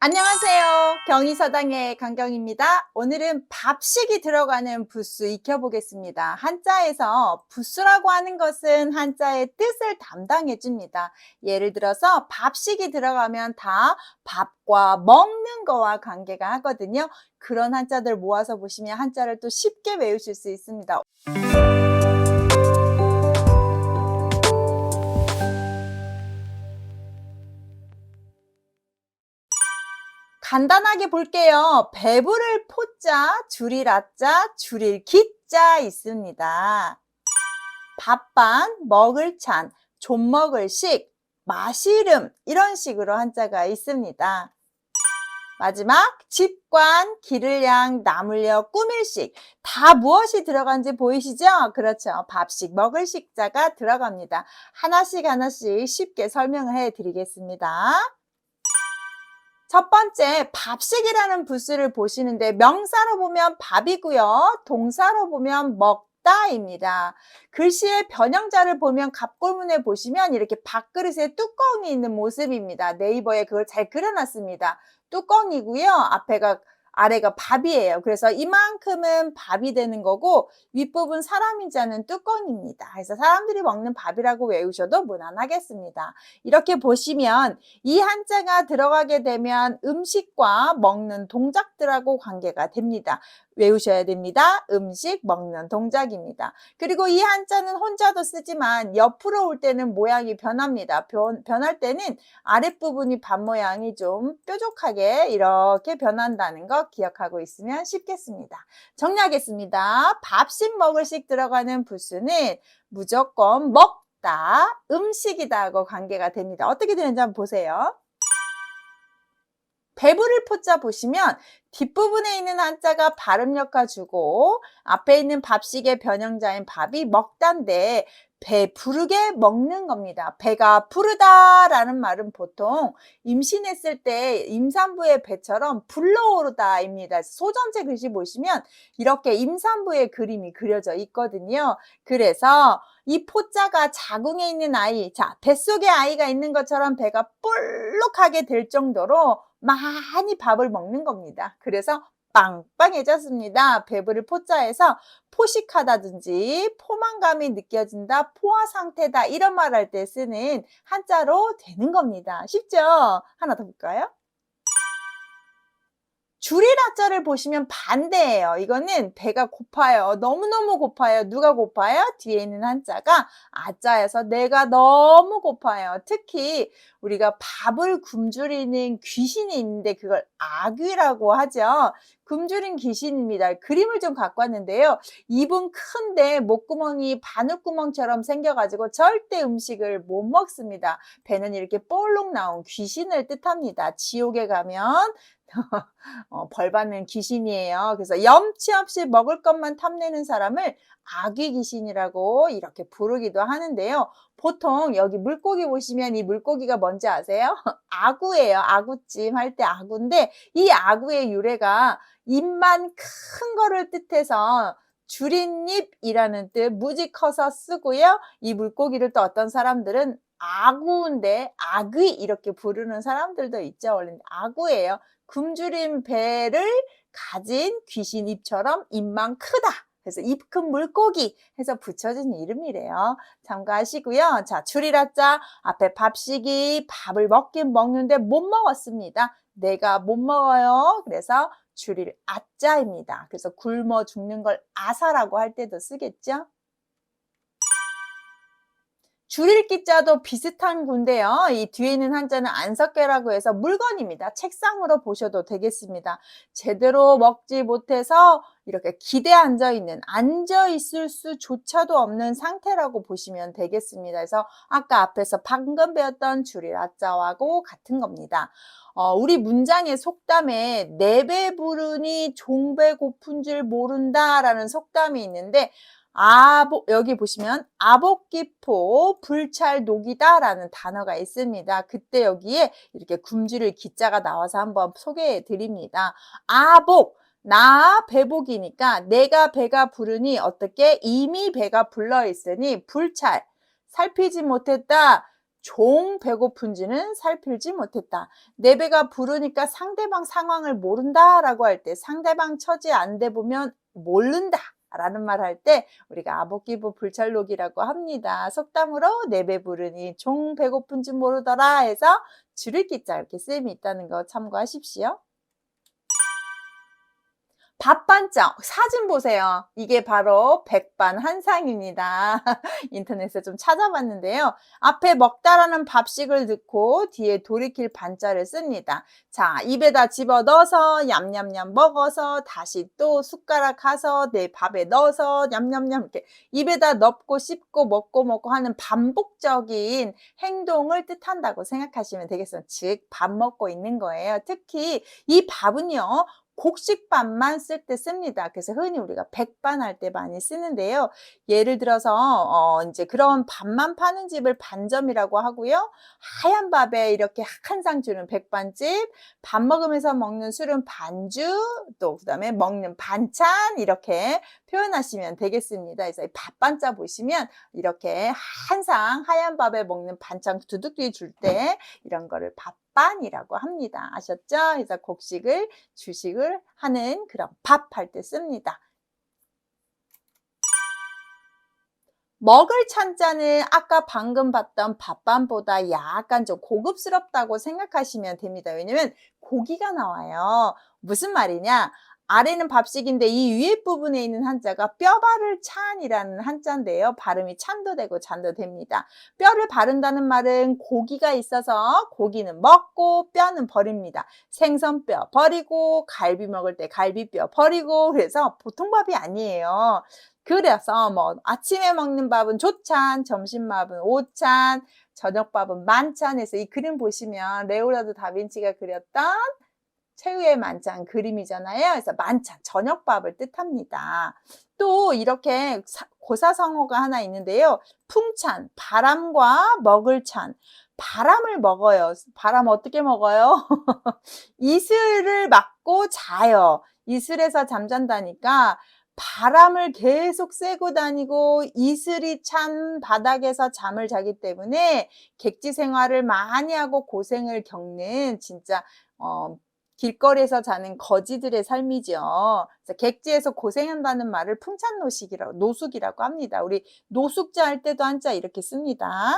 안녕하세요. 경희서당의 강경입니다. 오늘은 밥식이 들어가는 부수 익혀보겠습니다. 한자에서 부수라고 하는 것은 한자의 뜻을 담당해 줍니다. 예를 들어서 밥식이 들어가면 다 밥과 먹는 거와 관계가 하거든요. 그런 한자들 모아서 보시면 한자를 또 쉽게 외우실 수 있습니다. 간단하게 볼게요. 배부를 포자, 줄일 아자, 줄일 기자 있습니다. 밥반, 먹을 찬, 좀 먹을 식, 마시름 이런 식으로 한자가 있습니다. 마지막 집관, 기를 양, 나물려, 꾸밀식 다 무엇이 들어간지 보이시죠? 그렇죠. 밥식, 먹을 식자가 들어갑니다. 하나씩 하나씩 쉽게 설명을 해 드리겠습니다. 첫 번째 밥식이라는 부수를 보시는데 명사로 보면 밥이고요. 동사로 보면 먹다입니다. 글씨의 변형자를 보면 갑골문에 보시면 이렇게 밥그릇에 뚜껑이 있는 모습입니다. 네이버에 그걸 잘 그려놨습니다. 뚜껑이고요. 앞에가 아래가 밥이에요. 그래서 이만큼은 밥이 되는 거고 윗부분 사람이자는 뚜껑입니다. 그래서 사람들이 먹는 밥이라고 외우셔도 무난하겠습니다. 이렇게 보시면 이 한자가 들어가게 되면 음식과 먹는 동작들하고 관계가 됩니다. 외우셔야 됩니다. 음식, 먹는 동작입니다. 그리고 이 한자는 혼자도 쓰지만 옆으로 올 때는 모양이 변합니다. 변, 변할 때는 아랫부분이 밥 모양이 좀 뾰족하게 이렇게 변한다는 거 기억하고 있으면 쉽겠습니다. 정리하겠습니다. 밥식 먹을식 들어가는 부수는 무조건 먹다, 음식이다 하고 관계가 됩니다. 어떻게 되는지 한번 보세요. 배부를 포자 보시면 뒷부분에 있는 한자가 발음력화 주고 앞에 있는 밥식의 변형자인 밥이 먹다인데 배 부르게 먹는 겁니다. 배가 부르다라는 말은 보통 임신했을 때 임산부의 배처럼 불러오르다입니다. 소전체 글씨 보시면 이렇게 임산부의 그림이 그려져 있거든요. 그래서 이 포자가 자궁에 있는 아이, 자, 뱃속에 아이가 있는 것처럼 배가 볼록하게 될 정도로 많이 밥을 먹는 겁니다. 그래서 빵빵해졌습니다. 배부를 포자에서 포식하다든지 포만감이 느껴진다, 포화 상태다 이런 말 할 때 쓰는 한자로 되는 겁니다. 쉽죠? 하나 더 볼까요? 줄일 아자를 보시면 반대예요. 이거는 배가 고파요. 너무너무 고파요. 누가 고파요? 뒤에 있는 한자가 아자여서 내가 너무 고파요. 특히 우리가 밥을 굶주리는 귀신이 있는데 그걸 아귀라고 하죠. 굶주린 귀신입니다. 그림을 좀 갖고 왔는데요. 입은 큰데 목구멍이 바늘구멍처럼 생겨가지고 절대 음식을 못 먹습니다. 배는 이렇게 볼록 나온 귀신을 뜻합니다. 지옥에 가면 어, 벌 받는 귀신이에요. 그래서 염치 없이 먹을 것만 탐내는 사람을 아귀 귀신이라고 이렇게 부르기도 하는데요. 보통 여기 물고기 보시면 이 물고기가 뭔지 아세요? 아구예요. 아구찜 할 때 아구인데 이 아구의 유래가 입만 큰 거를 뜻해서 줄인 입이라는 뜻 무지 커서 쓰고요. 이 물고기를 또 어떤 사람들은 아구인데 아귀 이렇게 부르는 사람들도 있죠. 원래 아구예요. 굶주린 배를 가진 귀신 입처럼 입만 크다. 그래서 입 큰 물고기 해서 붙여진 이름이래요. 참고하시고요. 자, 줄이라자 앞에 밥식이 밥을 먹긴 먹는데 못 먹었습니다. 내가 못 먹어요. 그래서 줄일 아자입니다. 그래서 굶어 죽는 걸 아사라고 할 때도 쓰겠죠. 줄일 기자도 비슷한 군데요. 이 뒤에 있는 한자는 안석계라고 해서 물건입니다. 책상으로 보셔도 되겠습니다. 제대로 먹지 못해서 이렇게 기대 앉아 있는 앉아 있을 수조차도 없는 상태라고 보시면 되겠습니다. 그래서 아까 앞에서 방금 배웠던 줄일 아자하고 같은 겁니다. 어, 우리 문장의 속담에 내배 부르니 종배 고픈 줄 모른다라는 속담이 있는데 아보, 여기 보시면 아복기포 불찰 녹이다라는 단어가 있습니다. 그때 여기에 이렇게 굶주릴 기자가 나와서 한번 소개해 드립니다. 아복 나 배복이니까 내가 배가 부르니 어떻게 이미 배가 불러 있으니 불찰 살피지 못했다 종 배고픈지는 살필지 못했다. 내 배가 부르니까 상대방 상황을 모른다라고 할 때 상대방 처지 안 돼 보면 모른다. 라는 말 할 때 우리가 아복기부 불찰록이라고 합니다. 속담으로 내배 부르니 종 배고픈지 모르더라 해서 줄일 기자 이렇게 쓰임이 있다는 거 참고하십시오. 밥반짝 사진 보세요. 이게 바로 백반 한상입니다. 인터넷에 좀 찾아봤는데요. 앞에 먹다라는 밥식을 넣고 뒤에 돌이킬 반자를 씁니다. 자, 입에다 집어 넣어서 냠냠냠 먹어서 다시 또 숟가락 가서 내 밥에 넣어서 냠냠냠 이렇게 입에다 넣고 씹고 먹고 먹고 하는 반복적인 행동을 뜻한다고 생각하시면 되겠어요. 즉, 밥 먹고 있는 거예요. 특히 이 밥은요. 곡식밥만 쓸 때 씁니다. 그래서 흔히 우리가 백반 할 때 많이 쓰는데요. 예를 들어서 어 인제 그런 밥만 파는 집을 반점이라고 하고요. 하얀 밥에 이렇게 한 상 주는 백반집, 밥 먹으면서 먹는 술은 반주, 또 그다음에 먹는 반찬 이렇게 표현하시면 되겠습니다. 그래서 이 밥반자 보시면 이렇게 한 상 하얀 밥에 먹는 반찬 두둑히 줄때 이런 거를 밥 반이라고 합니다. 아셨죠? 그래서 곡식을 주식을 하는 그런 밥 할 때 씁니다. 먹을 찬자는 아까 방금 봤던 밥반보다 약간 좀 고급스럽다고 생각하시면 됩니다. 왜냐면 고기가 나와요. 무슨 말이냐? 아래는 밥식인데 이 위에 부분에 있는 한자가 뼈발을 찬이라는 한자인데요. 발음이 찬도 되고 잔도 됩니다. 뼈를 바른다는 말은 고기가 있어서 고기는 먹고 뼈는 버립니다. 생선뼈 버리고 갈비 먹을 때 갈비뼈 버리고 그래서 보통 밥이 아니에요. 그래서 뭐 아침에 먹는 밥은 조찬, 점심밥은 오찬, 저녁밥은 만찬해서 이 그림 보시면 레오나르도 다빈치가 그렸던 최후의 만찬 그림이잖아요. 그래서 만찬, 저녁밥을 뜻합니다. 또 이렇게 고사성어가 하나 있는데요. 풍찬, 바람과 먹을 찬. 바람을 먹어요. 바람 어떻게 먹어요? 이슬을 맞고 자요. 이슬에서 잠잔다니까 바람을 계속 쐬고 다니고 이슬이 찬 바닥에서 잠을 자기 때문에 객지 생활을 많이 하고 고생을 겪는 진짜 어, 길거리에서 자는 거지들의 삶이죠. 그래서 객지에서 고생한다는 말을 풍찬노식이라고 노숙이라고 합니다. 우리 노숙자 할 때도 한자 이렇게 씁니다.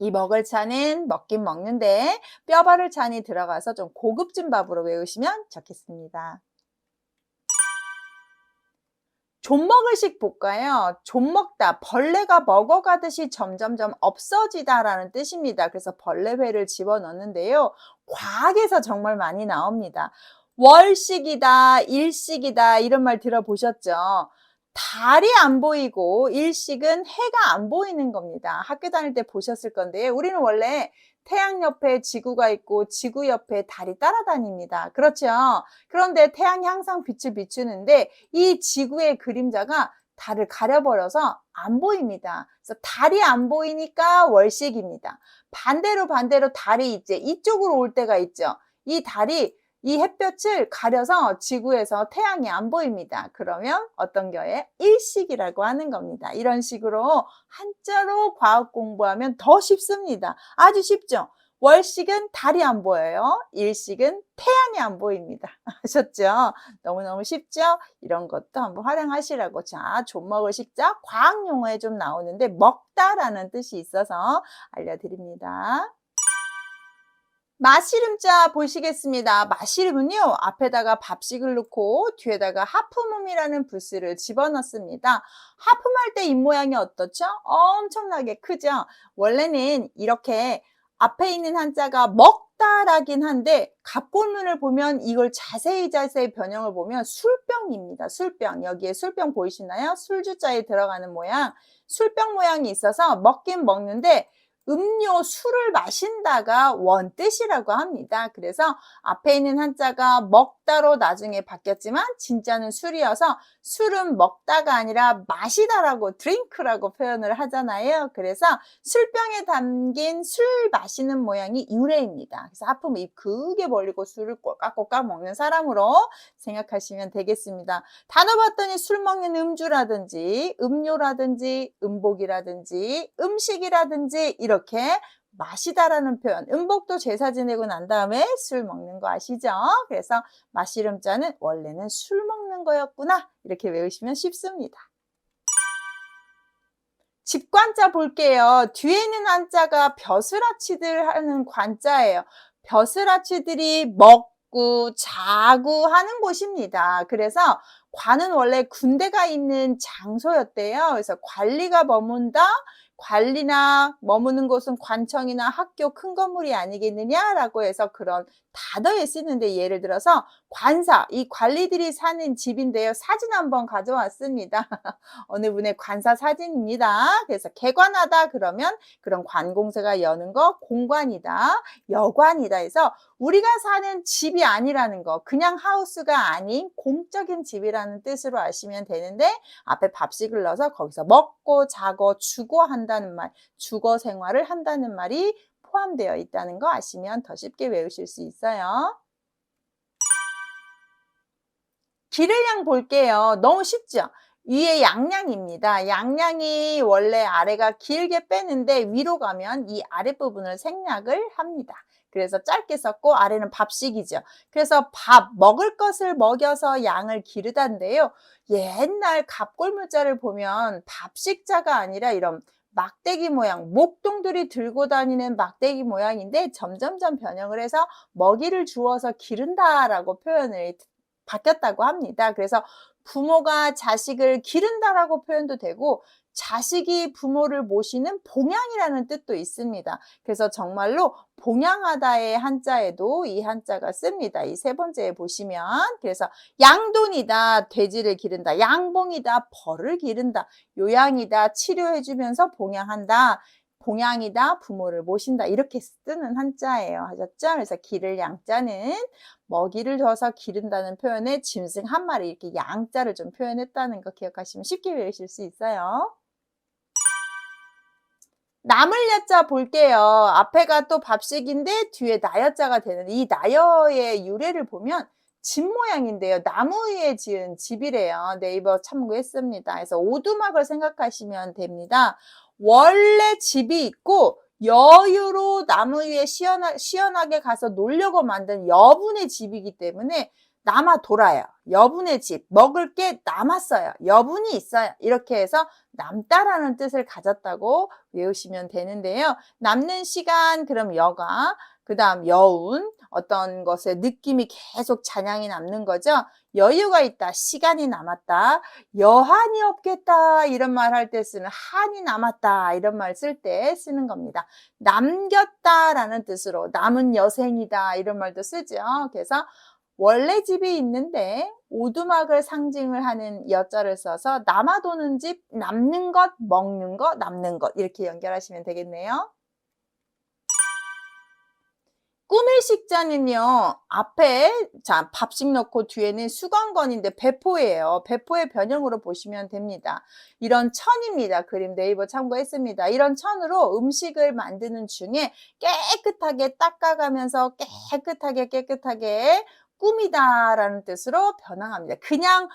이 먹을 차는 먹긴 먹는데 뼈바를 찬이 들어가서 좀 고급진 밥으로 외우시면 좋겠습니다. 존먹을식 볼까요? 존먹다, 벌레가 먹어가듯이 점점점 없어지다라는 뜻입니다. 그래서 벌레회를 집어넣는데요. 과학에서 정말 많이 나옵니다. 월식이다, 일식이다 이런 말 들어보셨죠? 달이 안 보이고 일식은 해가 안 보이는 겁니다. 학교 다닐 때 보셨을 건데요. 우리는 원래 태양 옆에 지구가 있고 지구 옆에 달이 따라다닙니다. 그렇죠? 그런데 태양이 항상 빛을 비추는데 이 지구의 그림자가 달을 가려버려서 안 보입니다. 그래서 달이 안 보이니까 월식입니다. 반대로 반대로 달이 이제 이쪽으로 올 때가 있죠. 이 달이 이 햇볕을 가려서 지구에서 태양이 안 보입니다. 그러면 어떤 거에 일식이라고 하는 겁니다. 이런 식으로 한자로 과학 공부하면 더 쉽습니다. 아주 쉽죠? 월식은 달이 안 보여요. 일식은 태양이 안 보입니다. 아셨죠? 너무너무 쉽죠? 이런 것도 한번 활용하시라고. 자, 존먹을 식자 과학 용어에 좀 나오는데 먹다라는 뜻이 있어서 알려드립니다. 마시름자 보시겠습니다. 마시름은요, 앞에다가 밥식을 넣고 뒤에다가 하품음이라는 부스를 집어넣습니다. 하품할 때 입모양이 어떻죠? 엄청나게 크죠? 원래는 이렇게 앞에 있는 한자가 먹다라긴 한데 갑골문을 보면 이걸 자세히 자세히 변형을 보면 술병입니다. 술병. 여기에 술병 보이시나요? 술주자에 들어가는 모양. 술병 모양이 있어서 먹긴 먹는데 음료, 술을 마신다가 원뜻이라고 합니다. 그래서 앞에 있는 한자가 먹다로 나중에 바뀌었지만 진짜는 술이어서 술은 먹다가 아니라 마시다라고 드링크라고 표현을 하잖아요. 그래서 술병에 담긴 술 마시는 모양이 유래입니다. 그래서 하품 입 크게 벌리고 술을 꼬깍꼬깍 먹는 사람으로 생각하시면 되겠습니다. 단어 봤더니 술 먹는 음주라든지 음료라든지 음복이라든지 음식이라든지 이런 이렇게 마시다라는 표현, 음복도 제사 지내고 난 다음에 술 먹는 거 아시죠? 그래서 마시름자는 원래는 술 먹는 거였구나. 이렇게 외우시면 쉽습니다. 집관자 볼게요. 뒤에 있는 한자가 벼슬아치들 하는 관자예요. 벼슬아치들이 먹고 자고 하는 곳입니다. 그래서 관은 원래 군대가 있는 장소였대요. 그래서 관리가 머문다. 관리나 머무는 곳은 관청이나 학교 큰 건물이 아니겠느냐라고 해서 그런 다더에 쓰는데 예를 들어서 관사, 이 관리들이 사는 집인데요. 사진 한번 가져왔습니다. 어느 분의 관사 사진입니다. 그래서 개관하다 그러면 그런 관공서가 여는 거 공관이다, 여관이다 해서 우리가 사는 집이 아니라는 거, 그냥 하우스가 아닌 공적인 집이라는 뜻으로 아시면 되는데 앞에 밥식을 넣어서 거기서 먹고 자고 주거 한다는 말, 주거 생활을 한다는 말이 포함되어 있다는 거 아시면 더 쉽게 외우실 수 있어요. 기를양 볼게요. 너무 쉽죠? 위에 양양입니다. 양양이 원래 아래가 길게 빼는데 위로 가면 이 아랫부분을 생략을 합니다. 그래서 짧게 썼고 아래는 밥식이죠. 그래서 밥, 먹을 것을 먹여서 양을 기르다인데요. 옛날 갑골물자를 보면 밥식자가 아니라 이런 막대기 모양, 목동들이 들고 다니는 막대기 모양인데 점점점 변형을 해서 먹이를 주어서 기른다라고 표현을 바뀌었다고 합니다. 그래서 부모가 자식을 기른다라고 표현도 되고 자식이 부모를 모시는 봉양이라는 뜻도 있습니다. 그래서 정말로 봉양하다의 한자에도 이 한자가 씁니다. 이 세 번째에 보시면 그래서 양돈이다 돼지를 기른다 양봉이다 벌을 기른다 요양이다 치료해주면서 봉양한다 봉양이다 부모를 모신다 이렇게 쓰는 한자예요 하셨죠? 그래서 기를 양자는 먹이를 줘서 기른다는 표현에 짐승 한 마리 이렇게 양자를 좀 표현했다는 거 기억하시면 쉽게 외우실 수 있어요. 남을 여자 볼게요. 앞에가 또 밥식인데 뒤에 나여자가 되는 이 나여의 유래를 보면 집 모양인데요. 나무 위에 지은 집이래요. 네이버 참고했습니다. 그래서 오두막을 생각하시면 됩니다. 원래 집이 있고 여유로 나무 위에 시원하, 시원하게 가서 놀려고 만든 여분의 집이기 때문에 남아 돌아요. 여분의 집. 먹을 게 남았어요. 여분이 있어요. 이렇게 해서 남다라는 뜻을 가졌다고 외우시면 되는데요. 남는 시간, 그럼 여가, 그 다음 여운, 어떤 것에 느낌이 계속 잔향이 남는 거죠. 여유가 있다, 시간이 남았다, 여한이 없겠다, 이런 말 할 때 쓰는 한이 남았다, 이런 말 쓸 때 쓰는 겁니다. 남겼다 라는 뜻으로 남은 여생이다, 이런 말도 쓰죠. 그래서 원래 집이 있는데 오두막을 상징을 하는 여자를 써서 남아 도는 집, 남는 것, 먹는 것, 남는 것 이렇게 연결하시면 되겠네요. 꿈의 식자는요, 앞에, 자, 밥식 넣고 뒤에는 수건건인데 배포예요. 배포의 변형으로 보시면 됩니다. 이런 천입니다. 그림 네이버 참고했습니다. 이런 천으로 음식을 만드는 중에 깨끗하게 닦아가면서 깨끗하게 깨끗하게 꿈이다라는 뜻으로 변형합니다. 그냥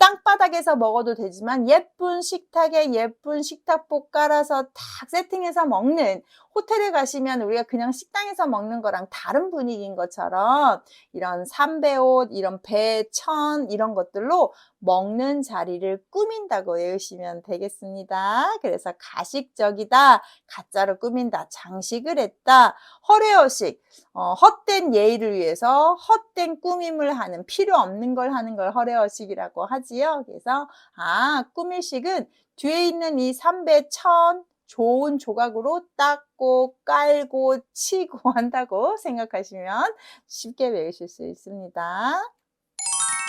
땅바닥에서 먹어도 되지만 예쁜 식탁에 예쁜 식탁복 깔아서 탁 세팅해서 먹는 호텔에 가시면 우리가 그냥 식당에서 먹는 거랑 다른 분위기인 것처럼 이런 삼배옷, 이런 배, 천 이런 것들로 먹는 자리를 꾸민다고 외우시면 되겠습니다. 그래서 가식적이다, 가짜로 꾸민다, 장식을 했다, 허례허식, 어, 헛된 예의를 위해서 헛된 꾸밈을 하는 필요 없는 걸 하는 걸 허례허식이라고 하지요. 그래서 아 꾸밀식은 뒤에 있는 이 삼배, 천 좋은 조각으로 닦고 깔고 치고 한다고 생각하시면 쉽게 외우실 수 있습니다.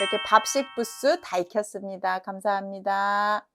이렇게 밥식 부스 다 익혔습니다. 감사합니다.